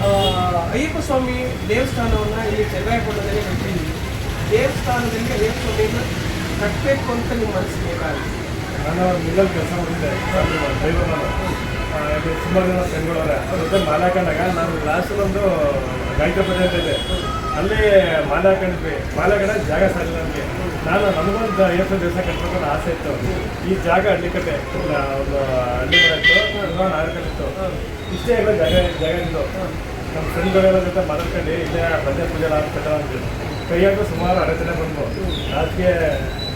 ಆ, ಅಯ್ಯಪ್ಪ ಸ್ವಾಮಿ ದೇವಸ್ಥಾನವನ್ನು ಇಲ್ಲಿ ಚನ್ನರಾಯಪಟ್ಟಣದಲ್ಲಿ ಕಟ್ಟಿದ್ದೀವಿ ದೇವಸ್ಥಾನದಲ್ಲಿ ಅಯ್ಯಪ್ಪ ಸ್ವಾಮಿಯನ್ನು ಕಟ್ಟಬೇಕು ಅಂತ ನಿಮ್ಮ ಮನಸ್ಸಿಗೆ ಬೇಕಾಗಿದೆ ನಾನು ಕೆಲಸ ಮಾಡಿದ್ದೆ ಸುಮಾರು ಜನ ಫ್ರೆಂಡ್ಗಳವ್ರೆ ಜೊತೆ ಮಾಲೆ ಹಾಕೊಂಡಾಗ ನಾನು ಲಾಸ್ಟ್ ಒಂದು ಗಾಯಕ ಪದ ಅಂತ ಇದೆ ಅಲ್ಲಿ ಮಾಲೆ ಹಾಕೊಂಡಿದ್ವಿ ಮಾಲೆ ಹಾಕೊಂಡಾಗ ಜಾಗ ಸಾಲಿಲ್ಲ ನನಗೆ ನಾನು ನಮಗೊಂದು ಐವತ್ತು ದಿವಸ ಕಟ್ಬೇಕು ಆಸೆ ಇತ್ತು. ಈ ಜಾಗ ಹಳ್ಳಿ ಕಟ್ಟೆ ಒಂದು ಹಳ್ಳಿ ಇತ್ತು. ಇನ್ನೊಂದು ನಾಗರಿಕಟ್ಟಿತ್ತು ಇಷ್ಟೇ ಎಲ್ಲ ಜಾಗ ಜಾಗ ಇತ್ತು. ನಮ್ಮ ಫ್ರೆಂಡ್ಗಳೆಲ್ಲ ಜೊತೆ ಮಾತಾಡ್ಕೊಂಡು ಇಲ್ಲೇ ಬಂದೆ ಪೂಜೆ ಆಗ್ತದೆ ಅಂತಿದ್ರು ಕೈಯಾಗೂ ಸುಮಾರು ಅಡಚಣೆ ಬಂದು ಅದಕ್ಕೆ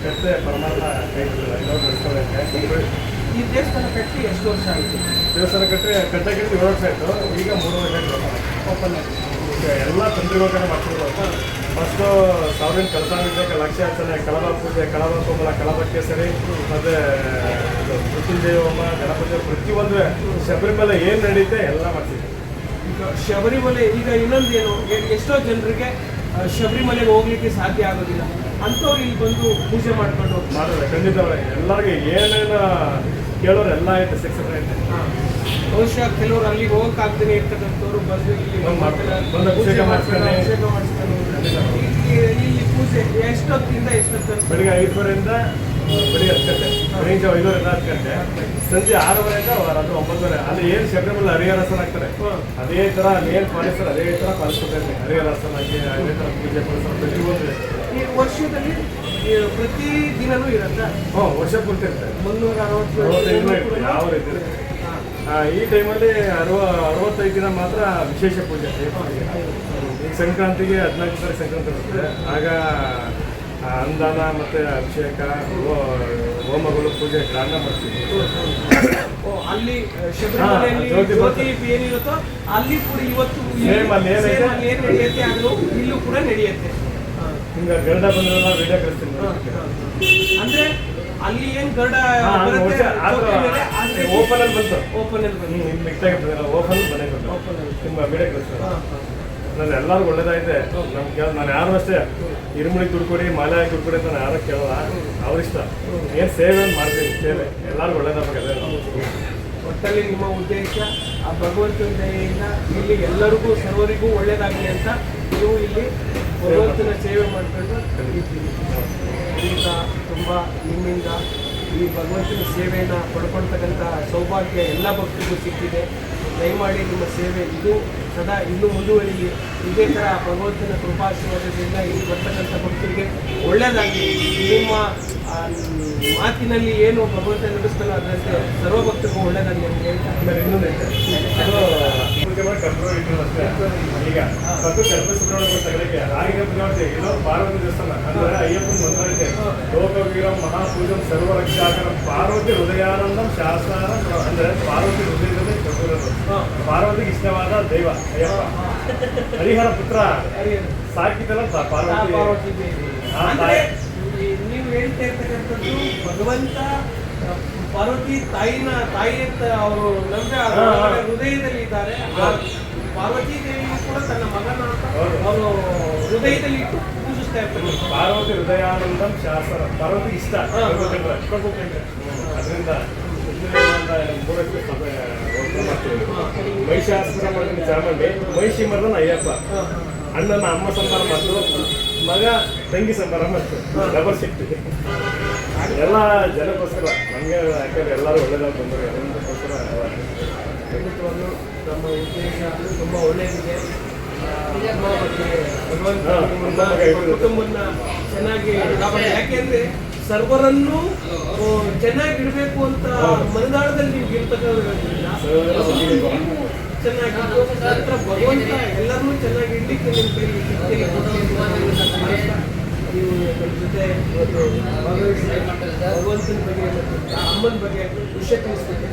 ಕತ್ತೆ ಪರಮಾತ್ಮ ಕೈ ಬಿಡಲಿಲ್ಲ ಇನ್ನೊಂದು ನಡೆಸ್ಕೊಳ್ಳೋಕೆ ಈ ದೇವಸ್ಥಾನ ಕಟ್ಟಿ ಎಷ್ಟು ವರ್ಷ ಆಯಿತು? ದೇವಸ್ಥಾನ ಕಟ್ಟರೆ ಕಟ್ಟಕ್ಕೆ ಕಟ್ಟಿ ಏಳು ವರ್ಷ ಆಯಿತು. ಈಗ ಮೂರು ವರ್ಷ ಆಯಿತು ಓಪನ್ ಈಗ ಎಲ್ಲ ತಂತ್ರಿಗೋಸ್ಕರ ಮಾಡ್ತಿದ್ರು ಫಸ್ಟು ಸಾವಿರ ಕೆಲಸ ಆಗಿದ್ದಾಗ ಲಕ್ಷಾರ್ಚನೆ ಕಳವ ಪೂಜೆ ಕಳವ ಕೋಮಲ ಕಳವ ಕೇಸರಿ ಮತ್ತು ಮೃತ್ಯುಂಜಯ ಹೋಮ ಗಣಪತಿ ಪ್ರತಿಯೊಂದು ಶಬರಿಮಲೆ ಏನು ನಡೀತೆ ಎಲ್ಲ ಮಾಡ್ತಿದ್ದೆ ಈಗ ಶಬರಿಮಲೆ ಈಗ ಇನ್ನೊಂದೇನು? ಎಷ್ಟೋ ಜನರಿಗೆ ಶಬರಿಮಲೆಗೆ ಹೋಗ್ಲಿಕ್ಕೆ ಸಾಧ್ಯ ಆಗೋದಿಲ್ಲ. ಅಂಥವ್ರು ಇಲ್ಲಿ ಬಂದು ಪೂಜೆ ಮಾಡ್ಕೊಂಡು ಮಾಡಿದ್ರೆ ಖಂಡಿತ ಎಲ್ಲರಿಗೆ ಏನೇನು ಕೇಳೋರು ಎಲ್ಲ ಐತೆ ಸಿಕ್ಸ್ ಐತೆ. ಬಹುಶಃ ಕೆಲವರು ಅಲ್ಲಿಗೆ ಹೋಗಕ್ಕಾಗ್ದೇ ಇರ್ತಕ್ಕಂಥವ್ರು ಬಂದು ಇಲ್ಲಿ ಮಾಡ್ತಾರೆ. ಅಭಿಷೇಕ ಪೂಜೆ ಮಾಡ್ಸ್ಕೊಂಡು. ಇಲ್ಲಿ ಇಲ್ಲಿ ಪೂಜೆ ಎಷ್ಟೊತ್ತಿಂದ ಎಷ್ಟೊತ್ತು ಬೆಳಿಗ್ಗೆ ಐದುವರೆಯಿಂದ ಬೆಳಿಗ್ಗೆ ಹತ್ತು ಗಂಟೆ ಬೆಳಿಗ್ಗೆ ಜಾವ ಹತ್ತು ಗಂಟೆ ಸಂಜೆ ಆರೂವರೆಯಿಂದ ರಾತ್ರಿ ಒಂಬತ್ತುವರೆ. ಅಲ್ಲಿ ಏನು ಶಬರಿಮಲೆ ಹರಿಹರಸನ ಆಗ್ತಾರೆ ಅದೇ ಥರ ಅಲ್ಲಿ ಏನು ಪಾಲಿಸ್ತಾರೆ ಅದೇ ಥರ ಪಾಲಿಸ್ಕೊತಾರೆ ಹರಿಹರಸನ ಅದೇ ಥರ ಪೂಜೆ ಪಡಿಸ್ತಾರೆ ಪ್ರತಿಯೊಂದು. ಈ ವರ್ಷದಲ್ಲಿ ಈ ಪ್ರತಿ ದಿನನೂ ಇರುತ್ತೆ? ಹ್ಞೂ ವರ್ಷ ಪೂರ್ತಿ ಇರುತ್ತೆ. ಮುನ್ನೂರ ಅರವತ್ತು ಯಾವ ರೀತಿ. ಈ ಟೈಮಲ್ಲಿ ಅರವ ಅರವತ್ತೈದು ದಿನ ಮಾತ್ರ ವಿಶೇಷ ಪೂಜೆ. ಈಗ ಸಂಕ್ರಾಂತಿಗೆ ಹದಿನಾಲ್ಕು ತಾರೀಕು ಸಂಕ್ರಾಂತಿ ಬರುತ್ತೆ ಆಗ ಆ, ಮತ್ತೆ ಅಭಿಷೇಕ ಹೋಮಗಳು ಪೂಜೆ ಗ್ರಾಂಡ ಮಾಡ್ತೀವಿ ಅಲ್ಲಿ ಜ್ಯೋತಿ ಏನಿರುತ್ತೋ ಅಲ್ಲಿ ಕೂಡ ಇವತ್ತು ಏನ್ ನಡೆಯುತ್ತೆ ಅದು ಇಲ್ಲೂ ಕೂಡ ನಡೆಯುತ್ತೆ. ಹಿಂಗೆ ಗರುಡ ಬಂದೆಲ್ಲ ವಿಡಿಯೋ ಕಳಿಸ್ತೀನಿ. ಅಂದ್ರೆ ಅಲ್ಲಿ ಏನ್ ಗರುಡ ಹಾ, ಹಂಗೆ ವರ್ಷ ಬರುತ್ತೆ ಓಪನ್ ಅಲ್ಲಿ ಬಂತು. ಓಪನ್ ಅಲ್ಲಿ ಬಂದಿದೆ ಹ್ಮ್ ಮಿಕ್ತಾಗ ಬಂದಿಲ್ಲ. ಓಪನ್ ಅಲ್ಲಿ ಮನೆಗೆ ಬಂತು. ನಿಮ್ಮ ವಿಡಿಯೋ ಕಳಿಸ್ತಾರೆ. ನಾನು ಎಲ್ಲರಿಗೂ ಒಳ್ಳೇದಾಯ್ತೆ. ನಮ್ಮ ಕೇಳ ನಾನು ಯಾರು ಅಷ್ಟೇ. ಇರುಮುಳಿ ದುಡ್ಡು ಕೊಡಿ ಮಾಲೆ ಹಾಕಿ ದುಡ್ಡು ಅಂತ ನಾನು ಯಾರು ಕೇಳಲ್ಲ. ಅವ್ರಿಷ್ಟ. ಏನು ಸೇವೆ ಅಂತ ಮಾಡ್ತೀನಿ ಸೇವೆ ಎಲ್ಲರಿಗೂ ಒಳ್ಳೇದಾಗಬೇಕಲ್ಲ ಒಟ್ಟಲ್ಲಿ ನಿಮ್ಮ ಉದ್ದೇಶ, ಆ ಭಗವಂತನ ದಯೆಯಿಂದ ಇಲ್ಲಿ ಎಲ್ಲರಿಗೂ, ಸರ್ವರಿಗೂ ಒಳ್ಳೇದಾಗಲಿ ಅಂತ ನೀವು ಇಲ್ಲಿ ಭಗವಂತನ ಸೇವೆ ಮಾಡ್ಕೊಂಡು ಈಗ ತುಂಬ ನಿಮ್ಮಿಂದ ಈ ಭಗವಂತನ ಸೇವೆಯನ್ನು ಪಡ್ಕೊಳ್ತಕ್ಕಂಥ ಸೌಭಾಗ್ಯ ಎಲ್ಲ ಭಕ್ತಿಗೂ ಸಿಕ್ಕಿದೆ. ದಯಮಾಡಿ ನಿಮ್ಮ ಸೇವೆ ಇದು ಸದಾ ಇನ್ನೂ ಮುಂದುವರಿಲಿ. ಇದೇ ಥರ ಭಗವಂತನ ಕೃಪಾಶೀರ್ವಾದದಿಂದ ಇಲ್ಲಿ ಬರ್ತಕ್ಕಂಥ ಭಕ್ತರಿಗೆ ಒಳ್ಳೆಯದಾಗಿ ನಿಮ್ಮ ಮಾತಿನಲ್ಲಿ ಏನು ಭಗವಂತ ನಡೆಸ್ತಲ್ಲ ಅದರಂತೆ ಸರ್ವ ಭಕ್ತರಿಗೂ ಒಳ್ಳೆಯದಾಗಲಿ ಅಂತ ಹೇಳ್ತಾ ಆಮೇಲೆ ಇನ್ನೊಂದು ಐತೆ ಅದು ಪೂಜೆ ಮಾಡಿ ಕರ್ಪೂರ ಇಟ್ಟಿರೋದಷ್ಟೇ ಈಗ ಅದು ಕರ್ಪ ಸುಬ್ರಹ್ಮಣ್ಯ ಆಗಿನ ಪೂಜೆ ಇದು ಪಾರ್ವತಿ ದೇವಸ್ಥಾನ. ಅಂದ್ರೆ ಅಯ್ಯಪ್ಪನ ಮಂತ್ರ ಐತೆ. ಲೋಕವೀರಂ ಮಹಾಪೂಜಂ ಸರ್ವರಕ್ಷಾಕರಂ. ಪಾರ್ವತಿ ಹೃದಯಾನಂದಂ ಶಾಸ್ತ್ರ ಅಂದ್ರೆ ಪಾರ್ವತಿ ಹೃದಯದಲ್ಲಿ ಕರ್ಪೂರರು ಪಾರ್ವತಿಗೆ ಇಷ್ಟವಾದ ದೈವ ಅಯ್ಯಪ್ಪ. ಹರಿಹರ ಪುತ್ರ. ಸಾಕಿದಲ್ಲ ಪಾರ್ವತಿ. ನೀವು ಹೇಳ್ತಾ ಇರ್ತಕ್ಕಂಥದ್ದು ಭಗವಂತ ಪಾರ್ವತಿ ತಾಯಿನ ತಾಯಿ ಅಂತ ಅವರು ನಂಬಿ ಆ ಹಾ, ಹಾ. ಹೃದಯದಲ್ಲಿ ಇದ್ದಾರೆ. ಪಾರ್ವತಿ ದೇವಿ ಕೂಡ ತನ್ನ ಮಗನ. ಅವರು ಹೃದಯದಲ್ಲಿ ಇಟ್ಟು ಪೂಜಿಸ್ತಾ ಇರ್ತಾರೆ. ಪಾರ್ವತಿ ಹೃದಯಾನಂದಂ ಶಾಸ್ತ್ರ ಪಾರ್ವತಿ ಇಷ್ಟ. ಅದರಿಂದ ಮಹಿಷಾಸುರ ಮಗನ ಚಾಮುಂಡಿ ಮಹಿಷಿ ಮರದನ ಅಯ್ಯಪ್ಪ ಅಣ್ಣನ ಅಮ್ಮ ಸಂಬಾರ ಮತ್ತು ಮಗ ತಂಗಿ ಸಂಬಾರ ಮತ್ತು ಡಬಲ್ ಶಿಫ್ಟ್ ಎಲ್ಲ ಜನಕ್ಕೋಸ್ಕರ ನಮಗೆ ಯಾಕಂದ್ರೆ ಎಲ್ಲರೂ ಒಳ್ಳೆದಾಗಿ ಬಂದರು ಖಂಡಿತವಾಗ್ಲು ಖಂಡಿತವಾಗ್ಲೂ ನಮ್ಮ ಉದ್ದೇಶ ತುಂಬ ಒಳ್ಳೆಯದಿದೆ ಕುಟುಂಬನ ಚೆನ್ನಾಗಿ ಯಾಕೆಂದ್ರೆ ಸರ್ವರನ್ನು ಚೆನ್ನಾಗಿ ಚೆನ್ನಾಗಿಡ್ಬೇಕು ಅಂತ ಮನದಾಳದಲ್ಲಿ ನೀವು ಇರ್ತಕ್ಕಂಥ ಚೆನ್ನಾಗಿ ನಂತರ ಭಗವಂತ ಎಲ್ಲರನ್ನೂ ಚೆನ್ನಾಗಿ ಇಡ್ಲಿಕ್ಕೆ ನಿಮ್ಮ ನೀವು ನಮ್ಮ ಜೊತೆ ಇವತ್ತು ಭಗವಂತನ ಬಗ್ಗೆ ಅಮ್ಮನ ಬಗ್ಗೆ ವಿಷಯ ತಿಳಿಸ್ಬೇಕು